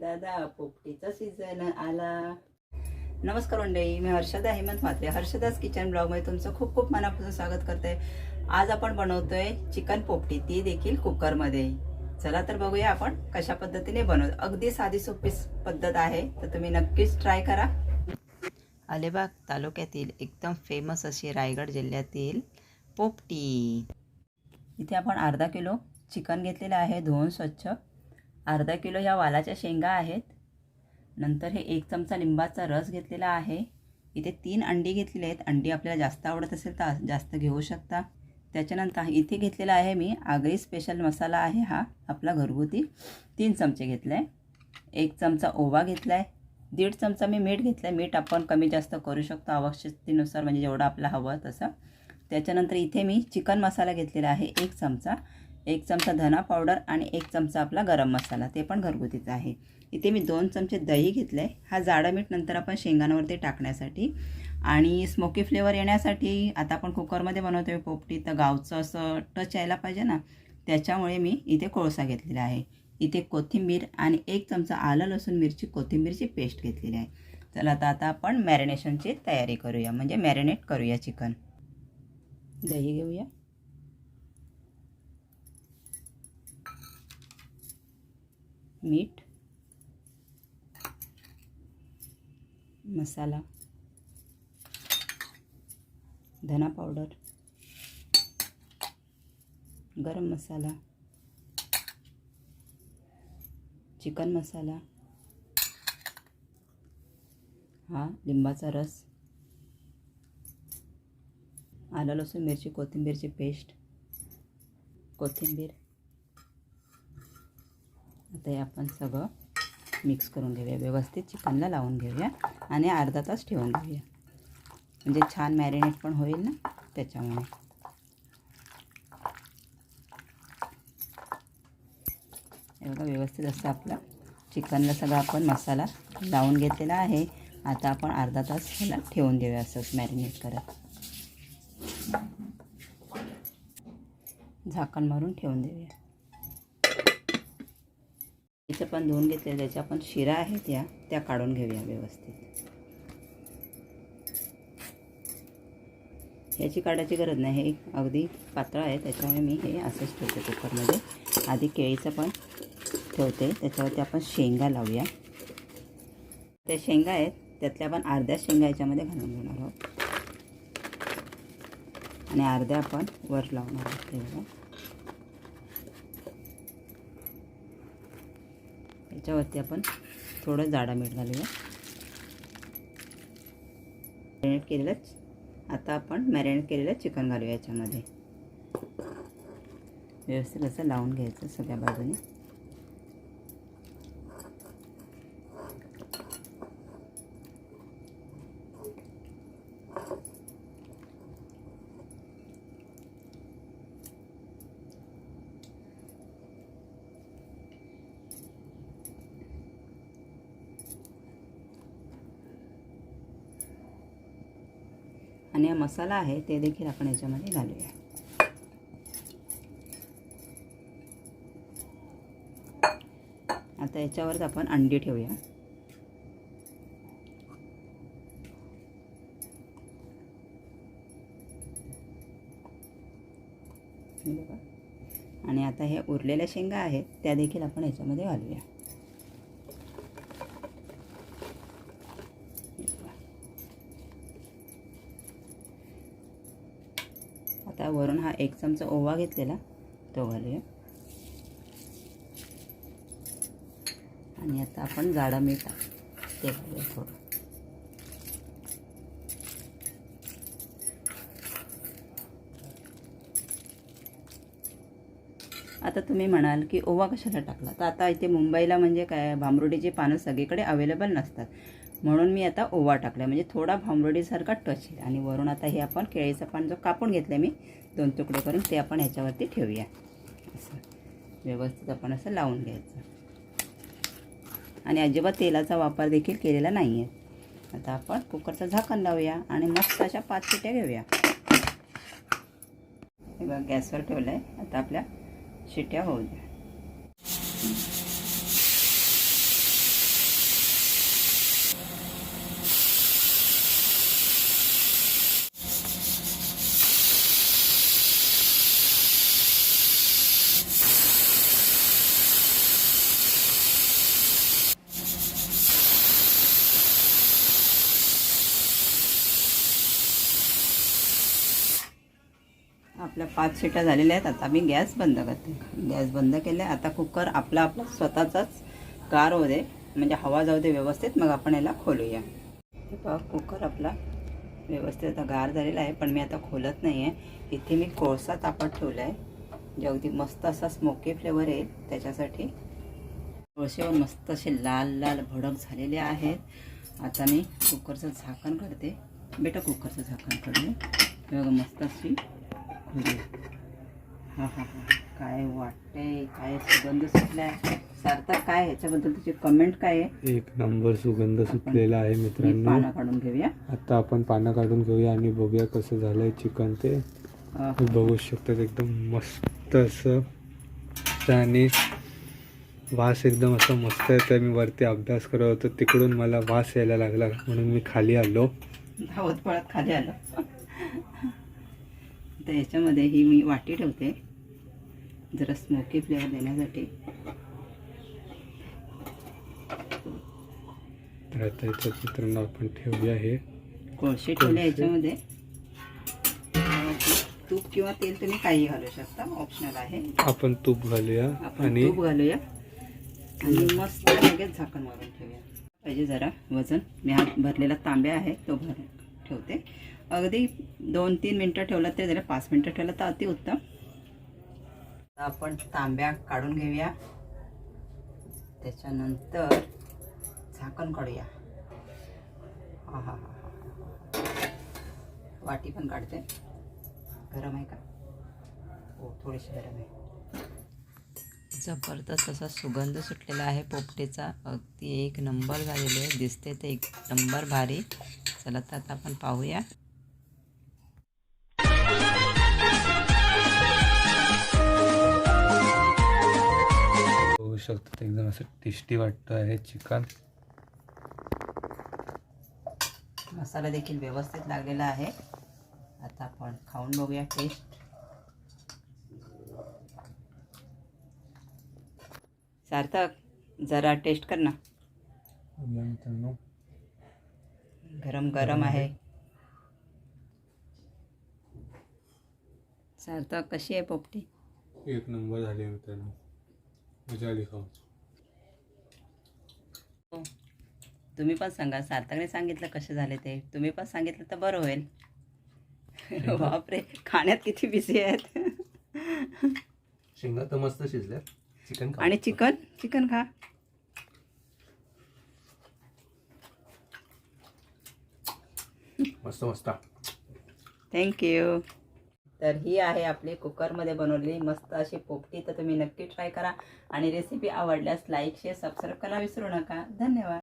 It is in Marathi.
दादा पोपटीचा सीझन आला. नमस्कार मंडळी मी हर्षदा हेमंत म्हात्रे हर्षदास किचन ब्लॉगमध्ये तुमचं खूप खूप मनापासून स्वागत करते. आज आपण बनवतोय चिकन पोपटी ती देखील कुकरमध्ये. चला तर बघूया आपण कशा पद्धतीने बनवतो अगदी साधी सोपी पद्धत आहे तर तुम्ही नक्कीच ट्राय करा. अलिबाग तालुक्यातील एकदम फेमस अशी रायगड जिल्ह्यातील पोपटी. इथे आपण अर्धा किलो चिकन घेतलेलं आहे धुवून स्वच्छ. अर्धा किलो या वालाच्या शेंगा आहेत. नंतर हे एक चमचा लिंबाचा रस घेतलेला आहे. इथे तीन अंडी घेतलेली आहेत. अंडी आपल्याला जास्त आवडत असेल तर जास्त घेऊ शकता. त्याच्यानंतर इथे घेतलेला आहे मी आगरी स्पेशल मसाला आहे हा. आपला घरगुती तीन चमचे घेतला. आहे एक चमचा ओवा घेतला आहे दीड चमचा मी मीठ घेतलं आहे मीठ आपण कमी जास्त करू शकतो आवश्यकतेनुसार म्हणजे जेवढं आपलं हवं तसं. त्याच्यानंतर इथे मी चिकन मसाला घेतलेला आहे. एक चमचा एक चमचा धना पावडर आणि एक चमचा आपला गरम मसाला ते पण घरगुतीचा आहे. इथे मी दोन चमचे दही घेतलं आहे हा जाडं मीठ नंतर आपण शेंगांवरती टाकण्यासाठी आणि स्मोकी फ्लेवर येण्यासाठी आता आपण कुकरमध्ये बनवतो आहे पोपटी तर गावचं असं टच यायला पाहिजे ना त्याच्यामुळे मी इथे कोळसा घेतलेला आहे. इथे कोथिंबीर आणि एक चमचा आलं लसूण मिरची कोथिंबीरची पेस्ट घेतलेली आहे. चला आता आता आपण मॅरिनेशनची तयारी करूया म्हणजे मॅरिनेट करूया चिकन दही घेऊया. मीठ मसाला धना पावडर गरम मसाला चिकन मसाला हा लिंबाचा रस आलं लसूण मिरची कोथिंबीरची पेस्ट कोथिंबीर आता हे आपण सगळं मिक्स करून घेऊया. व्यवस्थित चिकनला लावून घेऊया आणि अर्धा तास ठेवून घेऊया. म्हणजे छान मॅरिनेट पण होईल ना त्याच्यामुळे. हे बघा व्यवस्थित असं आपलं चिकनला सगळा आपण मसाला लावून घेतलेला आहे. आता आपण अर्धा तास ह्याला ठेवून देऊया असंच मॅरिनेट करत. झाकण मारून ठेवून देऊया. इथं पण धुवून घेतले ज्याच्या पण शिरा आहेत या त्या काढून घेऊया व्यवस्थित. याची काढायची गरज नाही हे अगदी पातळ आहे त्याच्यामुळे मी हे असंच ठेवते कुकरमध्ये. आधी केळीचं पण ठेवते त्याच्यावरती आपण शेंगा लावूया. त्या शेंगा आहेत त्यातल्या आपण अर्ध्या शेंगा याच्यामध्ये घालून घेणार आहोत. आणि अर्ध्या आपण वर लावणार आहोत तेवढं बघा याच्यावरती आपण थोडं जाडा मीठ घालूया. मॅरिनेट केलेलं आता आपण मॅरिनेट केलेलं चिकन घालूया याच्यामध्ये. व्यवस्थित असं लावून घ्यायचं सगळ्या बाजूने. आणि हा मसाला आहे ते देखील आपण याच्यामध्ये घालूया. आता याच्यावरच आपण अंडी ठेवूया. आणि आता हे उरलेल्या शेंगा आहेत त्या देखील आपण याच्यामध्ये घालूया. आता वरून हा एक चमचा ओवा घेतलेला तो घालूया. आणि आता आपण जाडं मीठ ते घालूया थोडं. आता तुम्ही म्हणाल की ओवा कशाला टाकला? तर आता इथे मुंबईला म्हणजे काय भांबरुडीची पानं सगळीकडे अवेलेबल नसतात. म्हणून मी आता ओवा टाकला म्हणजे थोडा भांबरडीसारखा टच येईल. आणि वरून आता हे आपण केळीचं पान जो कापून घेतलं मी दोन तुकडे करून ते आपण ह्याच्यावरती ठेवूया. असं. व्यवस्थित आपण असं लावून घ्यायचं. आणि अजिबात तेलाचा वापर देखील केलेला नाही आहे आता आपण कुकरचं झाकण लावूया आणि मस्त अशा पाच शिट्या घेऊया. हे बघा गॅसवर ठेवलं आहे आता आपल्या शिट्या होऊ द्या. आपल्या पाच शिट्या झालेल्या आहेत. आता मी गॅस बंद करते. गॅस बंद केले आता कुकर आपला आपला स्वतःचाच गार होऊ दे म्हणजे हवा जाऊ दे व्यवस्थित मग आपण याला खोलूया. हे पहा कुकर आपला व्यवस्थित आता गार झालेला आहे पण मी आता खोलत नाही आहे इथे मी कोळसा तापत ठेवला आहे जे अगदी मस्त असा स्मोकी फ्लेवर येईल त्याच्यासाठी कोळशेवर मस्त असे लाल लाल भडक झालेले आहेत. आता मी कुकरचं झाकण करते बेटा कुकरचं झाकण करते बघा मस्त अशी हा हा हा काय वाटतंय? काय सुगंध सुटलाय? सार्थक काय ह्याच्याबद्दल तुझी कमेंट काय आहे? एक नंबर सुगंध सुटलेला आहे मी मित्रांनो. पानं काढून घेऊया. आता आपण पानं काढून घेऊया आणि बघूया कसं झालंय चिकन ते. अं, तुम्ही बघू शकतात एकदम मस्त असं. आणि वास एकदम असं मस्त येतं मी वरती अभ्यास करत होतो. तिकडून मला वास यायला लागला. म्हणून मी खाली आलो. धावत पळत खाली आलं. तर याच्यामध्ये ही मी वाटी ठेवते. जरा स्मोकी फ्लेवर देण्यासाठी. तर आता याच्यात मित्रांनो आपण ठेवूया हे कोळशे ठेवले याच्यामध्ये. तूप किंवा तेल तुम्ही काही घालू शकता. ऑप्शनल आहे. आपण तूप घालूया आपण आणि तूप घालूया. आणि मस्त लगेच झाकण मारून ठेवूया. पाहिजे जरा वजन. मी हात भरलेला तांब्या आहे तो भर ठेवते. अगदी दोन तीन मिनटं ठेवलं तरी जरा पाच मिनटं ठेवलं तर अतिउत्तम उत्तम. आपण तांब्या काढून घेऊया. त्याच्यानंतर झाकण काढूया. हा हा हा वाटी पण काढते. गरम आहे का? हो थोडीशी गरम आहे. जबरदस्त असा सुगंध सुटलेला आहे. पोपटेचा अगदी एक नंबर झालेले आहे दिसते ते. एक नंबर भारी. चला तर आता आपण पाहूया. शकतात एकदम असं टेस्टी वाटतं आहे चिकन. मसाला देखील व्यवस्थित लागलेला आहे. आता आपण खाऊन बघूया टेस्ट सार्थक जरा टेस्ट कर ना. गरम गरम आहे. सार्थक कशी आहे पोपटी? एक नंबर झाली मित्रांनो. मजा आली खाऊन हो. तुम्ही पण सांगा सार्थकने सांगितलं कसे झाले ते? तुम्ही पण सांगितलं तर बरं होईल. बापरे खाण्यात किती बिझी आहेत. शेंगा तर मस्त शिजल्या चिकन खा. आणि चिकन? चिकन खा. मस्त मस्त. थँक्यू तर ही आहे आपली कुकरमध्ये बनवलेली मस्त अशी पोपटी. तर तुम्ही नक्की ट्राय करा. आणि रेसिपी आवडल्यास लाईक शेअर सबस्क्राईब करायला विसरू नका. धन्यवाद.